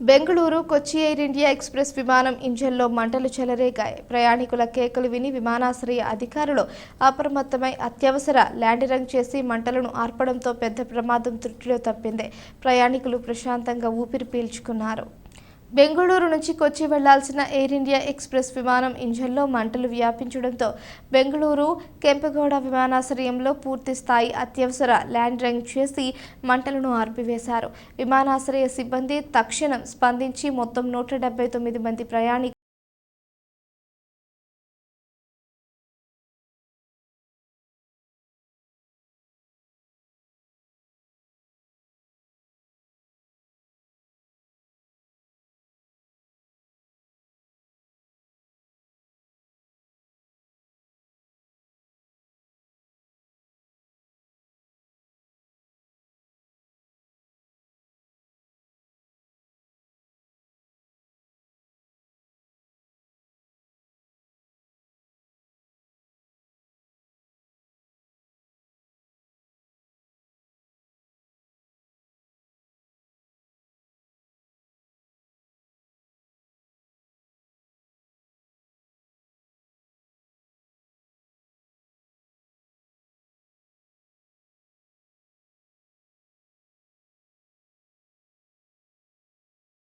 Bengaluru Kochi Air India Express విమానం ఇంజన్లో మంటలు చెలరేగాయి. ప్రయాణికుల కేకలు విని విమానాశ్రయ అధికారులు అప్రమత్తమై అత్యవసర ల్యాండింగ్ చేసి మంటలను ఆర్పడంతో పెద్ద ప్రమాదం త్రుటిలో తప్పింది. ప్రయాణికులు ప్రశాంతంగా ఊపిరి పీల్చుకున్నారు. బెంగళూరు నుంచి కొచ్చి వెళ్ళాల్సిన ఎయిర్ ఇండియా ఎక్స్ప్రెస్ విమానం ఇంజన్లో మంటలు వ్యాపించడంతో బెంగళూరు కెంపగౌడ విమానాశ్రయంలో పూర్తి స్థాయి అత్యవసర ల్యాండింగ్ చేసి మంటలను ఆర్పివేశారు. విమానాశ్రయ సిబ్బంది తక్షణం స్పందించి మొత్తం నూట డెబ్బై తొమ్మిది మంది ప్రయాణికులు